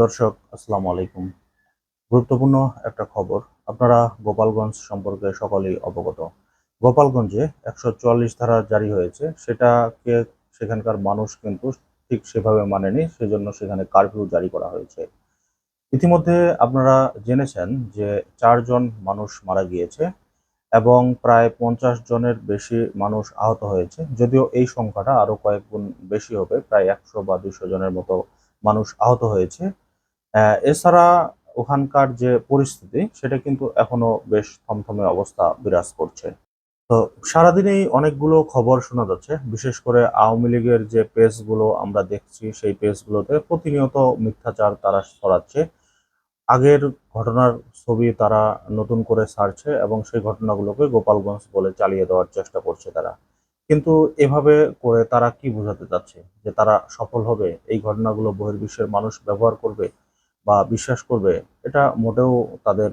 দর্শক, আসসালামু আলাইকুম। গুরুত্বপূর্ণ একটা খবর, আপনারা গোপালগঞ্জ সম্পর্কে সকলেই অবগত। গোপালগঞ্জে একশো চুয়াল্লিশ ধারা জারি হয়েছে, সেটাকে সেখানকার মানুষ কিন্তু ঠিক সেভাবে মানেনি, সেজন্য সেখানে কারফিউ জারি করা হয়েছে। ইতিমধ্যে আপনারা জেনেছেন যে চারজন মানুষ মারা গিয়েছে এবং প্রায় পঞ্চাশ জনের বেশি মানুষ আহত হয়েছে, যদিও এই সংখ্যাটা আরও কয়েক গুণ বেশি হবে, প্রায় একশো বা দুশো জনের মতো মানুষ আহত হয়েছে। এছাড়া ওখানকার যে পরিস্থিতি, সেটা কিন্তু এখনও বেশ থমথমে অবস্থা বিরাজ করছে। তো সারাদিনেই অনেকগুলো খবর শোনা যাচ্ছে। বিশেষ করে আওয়ামী লীগের যে পেজগুলো আমরা দেখছি, সেই পেজগুলোতে প্রতিনিয়ত মিথ্যাচার তারা ছড়াচ্ছে। আগের ঘটনার ছবি তারা নতুন করে ছাড়ছে এবং সেই ঘটনাগুলোকে গোপালগঞ্জ বলে চালিয়ে দেওয়ার চেষ্টা করছে তারা। কিন্তু এভাবে করে তারা কি বোঝাতে চাচ্ছে? যে তারা সফল হবে? এই ঘটনাগুলো বহির্বিশ্বের মানুষ ব্যবহার করবে? বা বিশ্বাস করবে, এটা মোটেও তাদের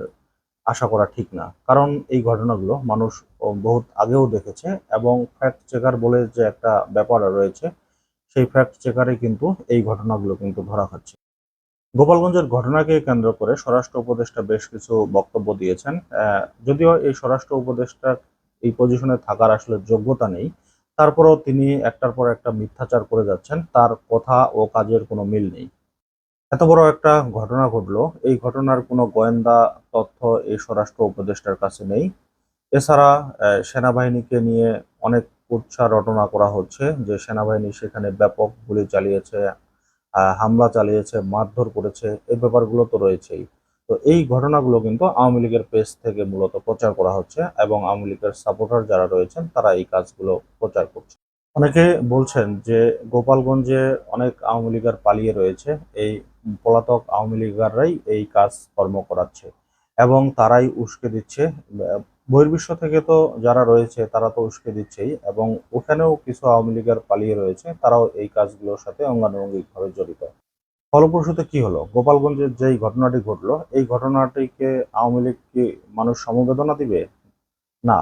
আশা করা ঠিক না। কারণ এই ঘটনাগুলো মানুষ বহুত আগেও দেখেছে এবং ফ্যাক্ট চেকার বলে যে একটা ব্যাপার রয়েছে, সেই ফ্যাক্ট চেকারে কিন্তু এই ঘটনাগুলো কিন্তু ধরা খাচ্ছে। গোপালগঞ্জের ঘটনাকে কেন্দ্র করে স্বরাষ্ট্র উপদেষ্টা বেশ কিছু বক্তব্য দিয়েছেন। যদিও এই স্বরাষ্ট্র উপদেষ্টা এই পজিশনে থাকার আসলে যোগ্যতা নেই, তারপরেও তিনি একটার পর একটা মিথ্যাচার করে যাচ্ছেন, তার কথা ও কাজের কোনো মিল নেই। এত বড় একটা ঘটনা ঘটলো। এই ঘটনার কোনো গোয়েন্দা তথ্য এই স্বরাষ্ট্র উপদেষ্টার কাছে নেই। এছাড়া সেনাবাহিনীকে নিয়ে অনেক উৎসাহ রটনা করা হচ্ছে যে সেনাবাহিনী সেখানে ব্যাপক গুলি চালিয়েছে হামলা চালিয়েছে, মারধর করেছে, এই ব্যাপারগুলো তো রয়েছেই। তো এই ঘটনাগুলো কিন্তু আওয়ামী লীগের পেজ থেকে মূলত প্রচার করা হচ্ছে এবং আওয়ামী লীগের সাপোর্টার যারা রয়েছেন, তারা এই কাজগুলো প্রচার করছে। অনেকে বলছেন যে গোপালগঞ্জে অনেক আওয়ামী লীগার পালিয়ে রয়েছে। এই পলাতক আওয়ামী লীগাররাই এই কাজ কর্ম করাচ্ছে এবং তারাই উস্কে দিচ্ছে। বহির্বিশ্ব থেকে তো যারা রয়েছে তারা তো উস্কে দিচ্ছেই এবং ওখানেও কিছু আওয়ামী লীগের পালিয়ে রয়েছে, তারাও এই কাজগুলোর সাথে অঙ্গানুঙ্গিকভাবে জড়িত। ফলপ্রসূতে কি হলো? গোপালগঞ্জের যেই ঘটনাটি ঘটলো, এই ঘটনাটিকে আওয়ামী লীগ কি মানুষ সমবেদনা দিবে? না,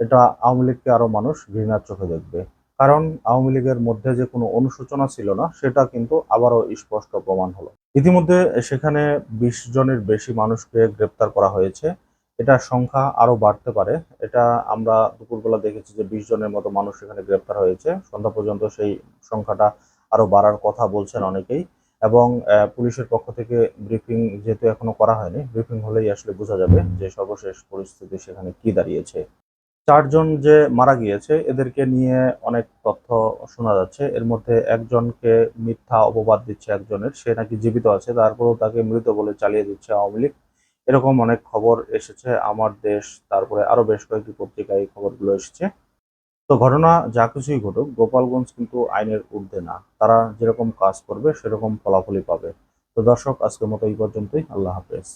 এটা আওয়ামী লীগকে আরও মানুষ ঘৃণার চোখে দেখবে? কারণ আওয়ামী লীগের মধ্যে যে কোনো অনুশোচনা ছিল না, সেটা কিন্তু আবারও স্পষ্ট প্রমাণ হলো। ইতিমধ্যে সেখানে বিশ জনের বেশি মানুষকে গ্রেপ্তার করা হয়েছে। এটার সংখ্যা আরও বাড়তে পারে। এটা আমরা দুপুরবেলা দেখেছি যে বিশ জনের মতো মানুষ এখানে গ্রেপ্তার হয়েছে। সন্ধ্যা পর্যন্ত সেই সংখ্যাটা আরও বাড়ার কথা বলছেন অনেকেই এবং পুলিশের পক্ষ থেকে ব্রিফিং যেহেতু এখনও করা হয়নি, ব্রিফিং হলেই আসলে বোঝা যাবে যে সর্বশেষ পরিস্থিতি সেখানে কি দাঁড়িয়েছে। চারজন যে মারা গিয়েছে, এদেরকে নিয়ে অনেক তথ্য শোনা যাচ্ছে। এর মধ্যে একজনকে মিথ্যা অপবাদ দিচ্ছে একজনের, সে নাকি জীবিত আছে, তারপরেও তাকে মৃত বলে চালিয়ে দিচ্ছে আওয়ামী লীগ। এরকম অনেক খবর এসেছে আমার দেশ, তারপরে আরও বেশ কয়েকটি পত্রিকায় এই খবরগুলো এসেছে। তো ঘটনা যা কিছুই ঘটুক, গোপালগঞ্জ কিন্তু আইনের ঊর্ধ্বে না। তারা যেরকম কাজ করবে, সেরকম ফলাফলই পাবে। তো দর্শক, আজকের মতো এই পর্যন্তই। আল্লাহ হাফেজ।